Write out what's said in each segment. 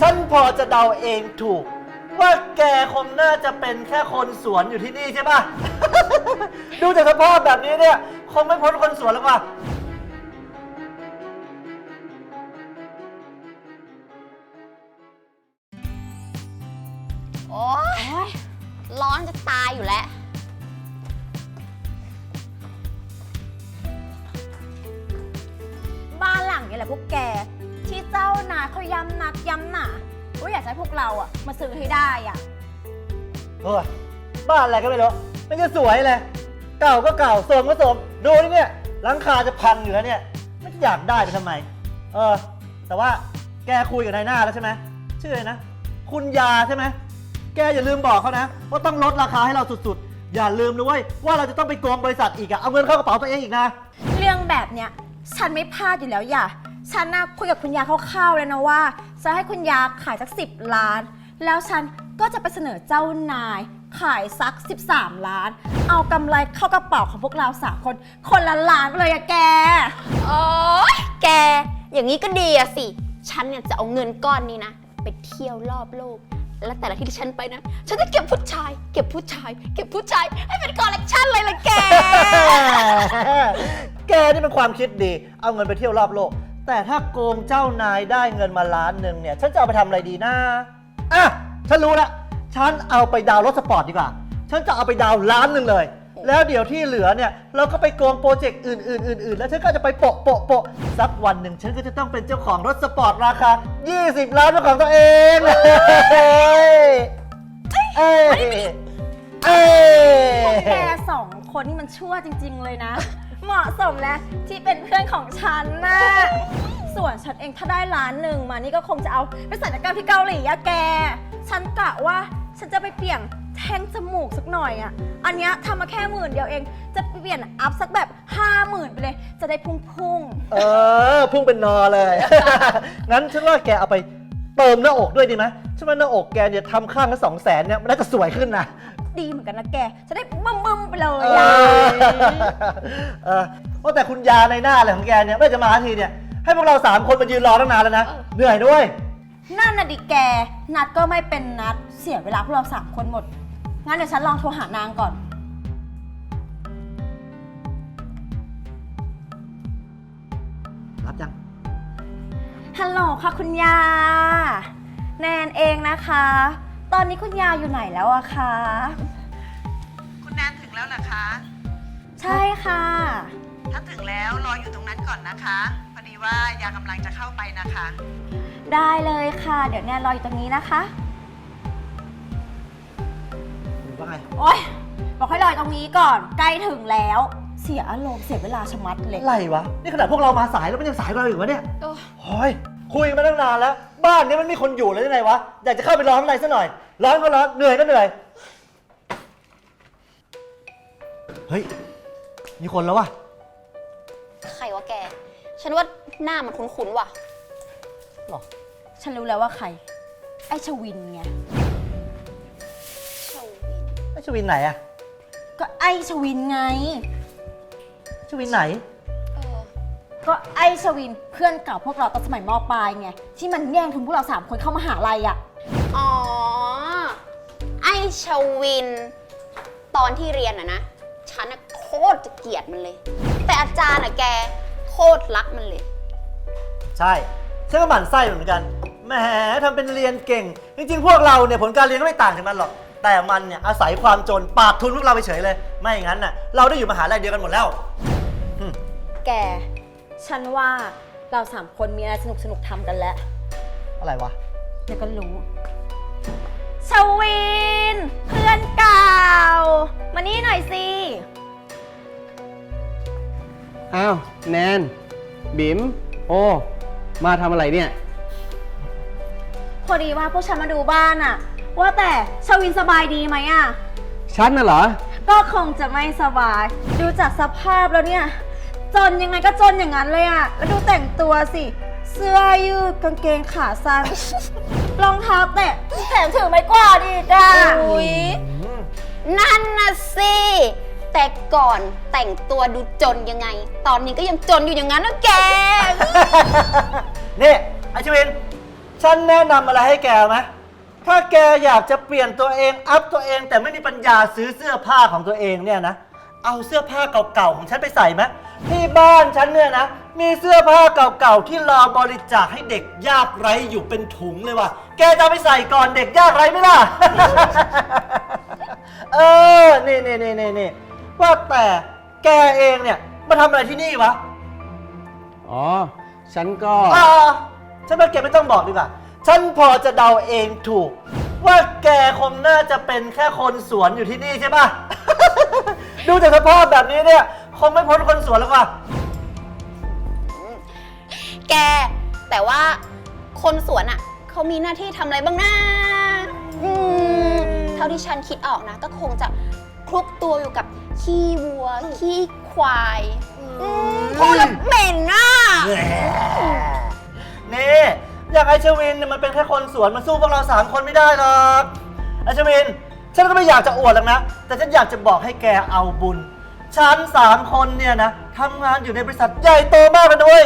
ฉันพอจะเดาเองถูก ว่าแกคงน่าจะเป็นแค่คนสวนอยู่ที่นี่ใช่ปะดูจากสภาพแบบนี้เนี่ยคงไม่พ้นคนสวนแล้วว่ะโอ๊ยร้อนจะตายอยู่แล้ว บ้านหลังนี้แหละพวกแก ที่เจ้านายเขาย้ำนักย้ำหนาว่าอยากจะให้พวกเราอะมาซื้อให้ได้อะเออบ้านอะไรก็ไม่รู้ไม่จะสวยเลย เก่าก็เก่าโสมก็โสมดูนี่เนี่ยหลังคาจะพังอยู่แล้วเนี่ยไม่อยากได้ไปทำไม เออ แต่ว่าแกคุยกับนายหน้าแล้วใช่ไหมชื่ออะไรนะ คุณยาใช่ไหมแกอย่าลืมบอกเขานะว่าต้องลดราคาให้เราสุดๆ อย่าลืมนะเว้ยว่าเราจะต้องไปโกงบริษัทอีกอะเอาเงินเข้ากระเป๋าตัวเองอีกนะ เรื่องแบบเนี้ยฉันไม่พลาดอยู่แล้วอย่า ฉันน่ะคุยกับคุณยาคร่าวๆเลยนะว่า จะให้คุณยาขายสัก 10 ล้าน แล้วฉันก็จะไปเสนอเจ้านาย ขายสัก 13 ล้าน เอากำไรเข้ากระเป๋าของพวกเราสามคน คนละล้านไปเลยอะแก โอ๊ยแก อย่างนี้ก็ดีอะสิ ฉันเนี่ยจะเอาเงินก้อนนี้นะ ไปเที่ยวรอบโลก และแต่ละที่ที่ฉันไปนะ ฉันจะเก็บผู้ชาย เก็บผู้ชาย เก็บผู้ชาย ให้เป็นคอลเลกชันเลยล่ะแก แกนี่เป็นความคิดดี เอาเงินไปเที่ยวรอบโลก แต่ถ้าโกงเจ้านายได้เงินมาล้านหนึ่งเนี่ย ฉันจะเอาไปทำอะไรดีนะอะฉันรู้ละฉันเอาไปดาวน์รถสปอร์ตดีกว่า ฉันจะเอาไปดาวน์ล้านหนึ่งเลย แล้วเดี๋ยวที่เหลือเนี่ย เราก็ไปโกงโปรเจกต์อื่นๆอื่นๆ แล้วฉันก็จะไปโปะโปะโปะสักวันหนึ่งฉันก็จะต้องเป็นเจ้าของรถสปอร์ตราคา 20 ล้านเป็นของตัวเองเลยเอ้ยเอ้ย พวกแกสองคนนี่มันชั่วจริง ๆ เลยนะ เหมาะสมแล้วที่เป็นเพื่อนของฉันนะส่วนฉันเองถ้าได้ล้านหนึ่งมานี่ก็คงจะเอาไปสัญญกรรมที่เกาหลีอะแก ฉันกะว่าฉันจะไปเปลี่ยนแท่งจมูกสักหน่อยอะอันเนี้ยทำมาแค่หมื่นเดียวเอง จะไปเปลี่ยนอัพสักแบบห้าหมื่นไปเลย จะได้พุ่งเออ พุ่งเป็นนอเลย งั้นฉันว่าแกเอาไปเติมหน้าอกด้วยดีไหมฉันว่าหน้าอกแกเนี่ยทำข้างละสองแสนเนี่ยมันน่าจะสวยขึ้นนะ ดีเหมือนกันนะแก จะได้บึ้มบึมๆไปเลยเออะอเออว่าแต่คุณยาในหน้าอะไรของแกเนี่ยไม่จะมาทีเนี่ย ให้พวกเราสามคนมายืนรอตั้งนานแล้วนะเออเหนื่อยด้วย นั่นน่ะดิแก นัดก็ไม่เป็นนัด เสียเวลาพวกเราสามคนหมด งั้นเดี๋ยวฉันลองโทรหานางก่อน รับยัง ฮัลโหลค่ะคุณยา แนนเองนะคะ ตอนนี้คุณยาอยู่ไหนแล้วอะคะ คุณแนนถึงแล้วเหรอคะ ใช่ค่ะ ถ้าถึงแล้วรออยู่ตรงนั้นก่อนนะคะ พอดีว่ายากำลังจะเข้าไปนะคะ ได้เลยค่ะ เดี๋ยวแนนรออยู่ตรงนี้นะคะ ว่าไงโอ๊ย บอกให้รออยู่ตรงนี้ก่อน ใกล้ถึงแล้ว เสียอารมณ์เสียเวลาชะมัดเลย อะไรวะ นี่ขนาดพวกเรามาสายแล้วมันยังสายกว่าเราอยู่วะเนี่ยโอ้ โอ้ยคุยมาตั้งนานแล้ว บ้านนี้มันมีคนอยู่เลยได้ไงวะ อยากจะเข้าไปร้อนข้างในซะหน่อย ร้อนก็ร้อน เหนื่อยก็เหนื่อย เฮ้ย มีคนแล้ววะใครวะแก ฉันว่าหน้ามันคุ้นๆว่ะ หรอ ฉันรู้แล้วว่าใคร ไอ้ชวินไงชวินไอชวินไหนอะก็ไอ้ชวินไง ชวินไหนเออ ก็ไอ้ชวินเพื่อนเก่าพวกเราตอนสมัยมปลายไง ที่มันแย่งทุนพวกเราสามคนเข้ามาหาลัยอะอ๋อ ไอชวิน ตอนที่เรียนอะนะ ฉันอะโคตรจะเกลียดมันเลย แต่อาจารย์อะแก โคตรรักมันเลย ใช่ฉันก็หมั่นไส้เหมือนกันแหมทำเป็นเรียนเก่ง จริงๆ พวกเราเนี่ยผลการเรียนก็ไม่ต่างจากมันหรอก แต่มันเนี่ยอาศัยความจนปาดทุนพวกเราไปเฉยเลย ไม่อย่างนั้นน่ะเราได้อยู่มหาลัยเดียวกันหมดแล้วอืมแก ฉันว่าเราสามคนมีอะไรสนุกสนุกๆทำกันแล้ว อะไรวะ เดี๋ยวก็รู้ ชวิน เพื่อนเก่า มานี่หน่อยสิ อ้าว แนน บิม โอ มาทำอะไรเนี่ย พอดีว่าพวกฉันมาดูบ้านอะว่าแต่ชวินสบายดีไหมอะ ฉันน่ะเหรอ ก็คงจะไม่สบาย ดูจากสภาพแล้วเนี่ย จนยังไงก็จนอย่างนั้นเลยอะแล้วดูแต่งตัวสิ เสื้อยืดกางเกงขาสั้น รองเท้าแตะแถมถือไม้กวาดอีกอะอุ๊ยนั่นน่ะสิ แต่ก่อนแต่งตัวดูจนยังไง ตอนนี้ก็ยังจนอยู่อย่างนั้นนะแก นี่ไอชวินฉฉันแนะนำอะไรให้แกไหมถ้าแกอยากจะเปลี่ยนตัวเอง อัพตัวเองแต่ไม่มีปัญญาซื้อเสื้อผ้าของตัวเองเนี่ยนะ เอาเสื้อผ้าเก่าๆของฉันไปใส่ไหม ที่บ้านฉันเนี่ยนะ มีเสื้อผ้าเก่าๆ ที่รอบริจาคให้เด็กยากไร้อยู่เป็นถุงเลยว่ะ แกจะเอาไปใส่ก่อนเด็กยากไร้ไหมล่ะ เออ นี่นี่นี่นี่นี่ว่าแต่แกเองเนี่ย มาทำอะไรที่นี่วะ อ๋อ ฉันก็ อ่าฉันว่าแกไม่ต้องบอกดีกว่า ฉันพอจะเดาเองถูก ว่าแกคงน่าจะเป็นแค่คนสวนอยู่ที่นี่ใช่ปะ ดูจากสภาพแบบนี้เนี่ยค งไม่พ้นคนสวนแล้วว่ะ แก แต่ว่าคนสวนอะ่ะเขามีหน้าที่ทำอะไรบ้างนะอืมเท่าที่ฉันคิดออกนะ ก็คงจะคลุกตัวอยู่กับขี้วัว ขี้ควายอืมพูดแล้วเหม็นอะ นี่อย่างไอชวินเนี่ยมันเป็นแค่คนสวนมันสู้พวกเราสามคนไม่ได้หรอกไอชวิน ฉันก็ไม่อยากจะอวดหรอกนะ แต่ฉันอยากจะบอกให้แกเอาบุญ ฉันสามคนเนี่ยนะทำงานอยู่ในบริษัทใหญ่โตมากเลยด้วย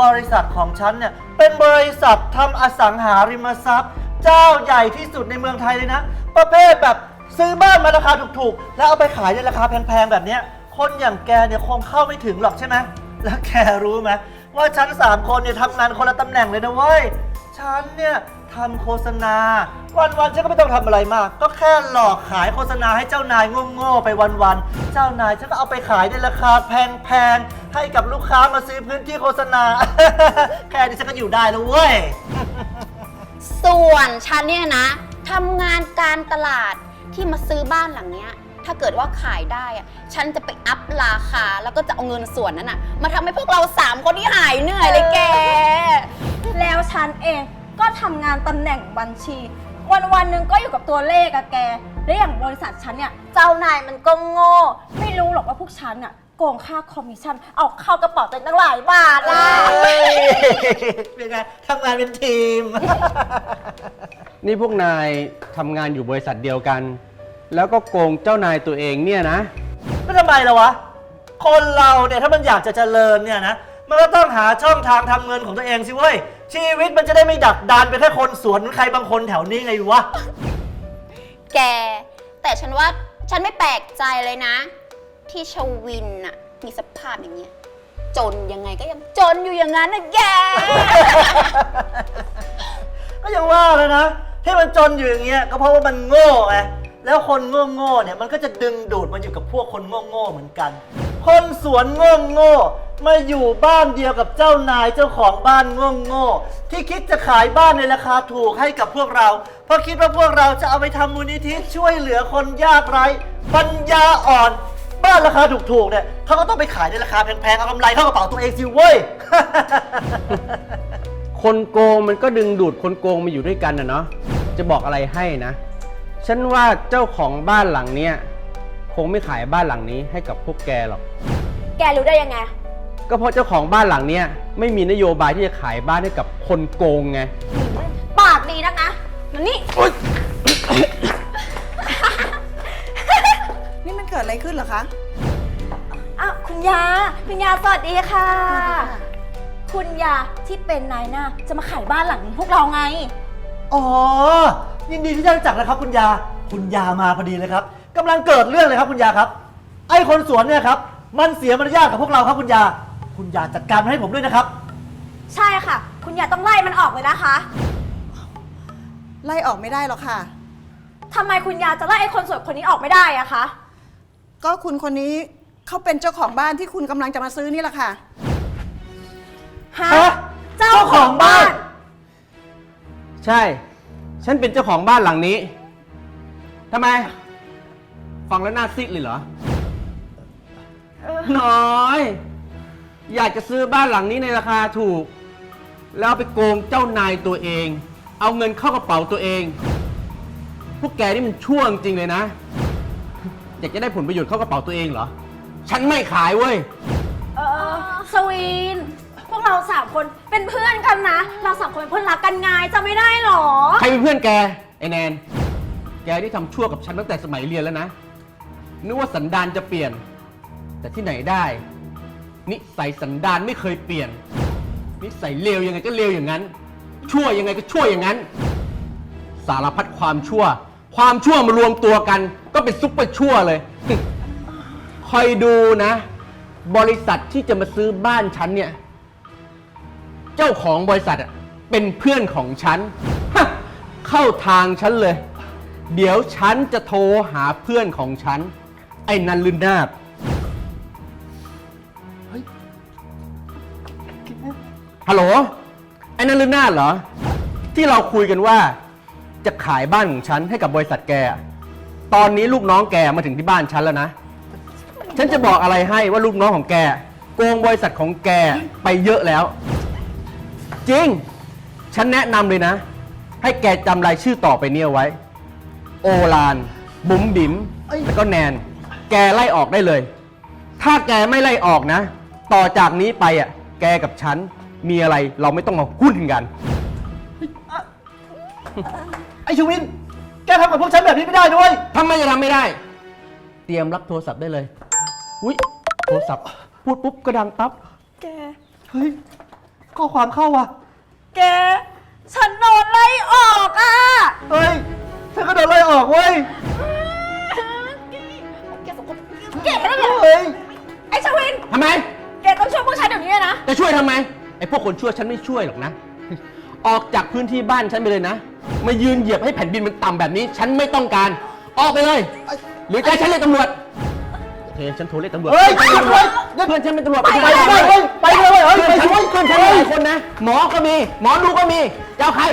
บริษัทของฉันเนี่ยเป็นบริษัททำอสังหาริมทรัพย์ เจ้าใหญ่ที่สุดในเมืองไทยเลยนะ ประเภทแบบซื้อบ้านมาราคาถูกๆ แล้วเอาไปขายในราคาแพงๆ แบบเนี้ย คนอย่างแกเนี่ยคงเข้าไม่ถึงหรอกใช่ไหมแล้วแกรู้ไหมว่าฉันสามคนเนี่ยทำงานคนละตำแหน่งเลยนะเว้ย ฉันเนี่ย ทำโฆษณา วันๆฉันก็ไม่ต้องทำอะไรมาก ก็แค่หลอกขายโฆษณาให้เจ้านายโง่ๆไปวันๆเจ้านายฉันก็เอาไปขายในราคาแพงๆให้กับลูกค้ามาซื้อพื้นที่โฆษณา แค่นี้ฉันก็อยู่ได้แล้วเว้ย ส่วนฉันเนี่ยนะทำงานการตลาดที่มาซื้อบ้านหลังเนี้ย ถ้าเกิดว่าขายได้อะฉันจะไปอัพราคาแล้วก็จะเอาเงินส่วนนั้นอะมาทำให้พวกเราสามคนที่หายเหนื่อยเลยแก แล้วฉันเอง ก็ทำงานตำแหน่งบัญชี วันวันๆหนึ่งก็อยู่กับตัวเลขอะแก และอย่างบริษัทฉันเนี่ย เจ้านายมันก็โง่ ไม่รู้หรอกว่าพวกฉันอะโกงค่าคอมมิชชั่น เอาเข้ากระเป๋าตัวเองตั้งหลายบาทอะเฮ้ยเป็นไงทำงานเป็นทีม นี่พวกนายทำงานอยู่บริษัทเดียวกัน แล้วก็โกงเจ้านายตัวเองเนี่ยนะไม่ทำไมล่ะวะ คนเราเนี่ยถ้ามันอยากจะเจริญเนี่ยนะ มันก็ต้องหาช่องทางทำเงินของตัวเองสิเว้ย ชีวิตมันจะได้ไม่ดักดานไปแค่คนสวนเหมือนใครบางคนแถวนี้ไงวะ แก แต่ฉันว่าฉันไม่แปลกใจเลยนะ ที่ชวินน่ะมีสภาพอย่างเงี้ยจนยังไงก็ยังจนอยู่อย่างนั้นนะแก ก็ยังว่าเลยนะที่มันจนอยู่อย่างเงี้ยก็เพราะว่ามันโง่ไงแล้วคนโง่โง่ๆเนี่ยมันก็จะดึงดูดมาอยู่กับพวกคนโง่โง่ๆเหมือนกัน คนสวนโง่โง่มาอยู่บ้านเดียวกับเจ้านายเจ้าของบ้านโง่โง่ที่คิดจะขายบ้านในราคาถูกให้กับพวกเรา เพราะคิดว่าพวกเราจะเอาไปทำมูลนิธิช่วยเหลือคนยากไร้ปัญญาอ่อน บ้านราคาถูกๆเนี่ยเขาก็ต้องไปขายในราคาแพงๆเอากำไรเข้ากระเป๋าตัวเองสิเว้ย คนโกงมันก็ดึงดูดคนโกงมาอยู่ด้วยกันนะเนาะจะบอกอะไรให้นะ ฉันว่าเจ้าของบ้านหลังเนี้ย คงไม่ขายบ้านหลังนี้ให้กับพวกแกหรอก แกรู้ได้ยังไง ก็เพราะเจ้าของบ้านหลังเนี้ยไม่มีนโยบายที่จะขายบ้านให้กับคนโกงไง ปากดีนักนะมันนี่ นี่มันเกิดอะไรขึ้นเหรอคะ อ้าวคุณยา คุณยาสวัสดีค่ะ คุณยาที่เป็นนายหน้าจะมาขายบ้านหลังนี้พวกเราไง อ๋อ ยินดีที่ได้รู้จักนะครับ คุณยา คุณยามาพอดีเลยครับ กำลังเกิดเรื่องเลยครับคุณยาครับ ไอ้คนสวนเนี่ยครับ มันเสียมารยาทกับพวกเราครับคุณยา คุณยาจัดการมันให้ผมด้วยนะครับ ใช่ค่ะ คุณยาต้องไล่มันออกเลยนะคะไล่ออกไม่ได้หรอกค่ะ ทำไมคุณยาจะไล่ไอ้คนสวยคนนี้ออกไม่ได้อะคะ ก็คุณคนนี้เขาเป็นเจ้าของบ้านที่คุณกำลังจะมาซื้อนี่แหละค่ะ ฮะฮะเจ้าของบ้าน ใช่ ฉันเป็นเจ้าของบ้านหลังนี้ทำไม ฟังแล้วน่าซิดเลยเหรอ น้อย อยากจะซื้อบ้านหลังนี้ในราคาถูก แล้วไปโกงเจ้านายตัวเอง เอาเงินเข้ากระเป๋าตัวเอง พวกแกนี่มันช่วงจริงเลยนะ อยากจะได้ผลประโยชน์เข้ากระเป๋าตัวเองเหรอ ฉันไม่ขายเว้ย เออสวีน พวกเราสามคนเป็นเพื่อนกันนะ เราสามคนเป็นเพื่อนรักกันไงจะไม่ได้หรอ ใครเป็นเพื่อนแกไอแนน แกที่ทำชั่วกับฉันตั้งแต่สมัยเรียนแล้วนะ นึกว่าสันดานจะเปลี่ยน แต่ที่ไหนได้ นิสัยสันดานไม่เคยเปลี่ยน นิสัยเลวยังไงก็เลวอย่างนั้น ชั่วยังไงก็ชั่วอย่างนั้น สารพัดความชั่ว ความชั่วมารวมตัวกัน ก็เป็นซุปเปอร์ชั่วเลย คอยดูนะ บริษัทที่จะมาซื้อบ้านฉันเนี่ย เจ้าของบริษัทอะเป็นเพื่อนของฉันฮะเข้าทางฉันเลย เดี๋ยวฉันจะโทรหาเพื่อนของฉัน อ้นันลืนนาบฮัลโหล ไอ้นันลืนนาบเหรอ ที่เราคุยกันว่า จะขายบ้านของฉันให้กับบริษัทแกอะตอนนี้ลูกน้องแกมาถึงที่บ้านฉันแล้วนะ ฉันจะบอกอะไรให้ว่าลูกน้องของแก โกงบริษัทของแกไปเยอะแล้ว จริง ฉันแนะนำเลยนะ ให้แกจำรายชื่อต่อไปเนี่ยไว้ โอลาน บุ๋มบิ๋มแล้วก็แนน แกไล่ออกได้เลย ถ้าแกไม่ไล่ออกนะ ต่อจากนี้ไปอะ แกกับฉันมีอะไรเราไม่ต้องมาหุ้นกัน ไอ้ชูวิน แกทำกับพวกฉันแบบนี้ไม่ได้ด้วย ทำไมจะทำไม่ได้ เตรียมรับโทรศัพท์ได้เลย อุ๊ย โทรศัพท์ พูดปุ๊บก็ดังปั๊บ แก เฮ้ย ข้อความเข้าว่ะ แก ฉันโดนไล่ออกอะ เฮ้ย ฉันก็โดนไล่ออกเว้ย แกนั่นแหละเฮ้ยไอ้ชวิน ทำไมแกต้องช่วยพวกฉันเดี๋ยวนี้เลยนะ จะช่วยทำไม ไอ้พวกคนชั่วฉันไม่ช่วยหรอกนะ ออกจากพื้นที่บ้านฉันไปเลยนะ มายืนเหยียบให้แผ่นดินมันต่ำแบบนี้ ฉันไม่ต้องการ ออกไปเลย หรือจะให้ฉันเรียกตำรวจ โอเค ฉันโทรเรียกตำรวจเฮ้ยไปตำรวจเฮ้ยเพื่อนฉันเป็นตำรวจไปเลยเว้ยไปเลยเว้ยเฮ้ยเพื่อนฉันไปเลยเพื่อนฉันหลายคนนะ หมอก็มี หมอดูก็มี เจ้าใคร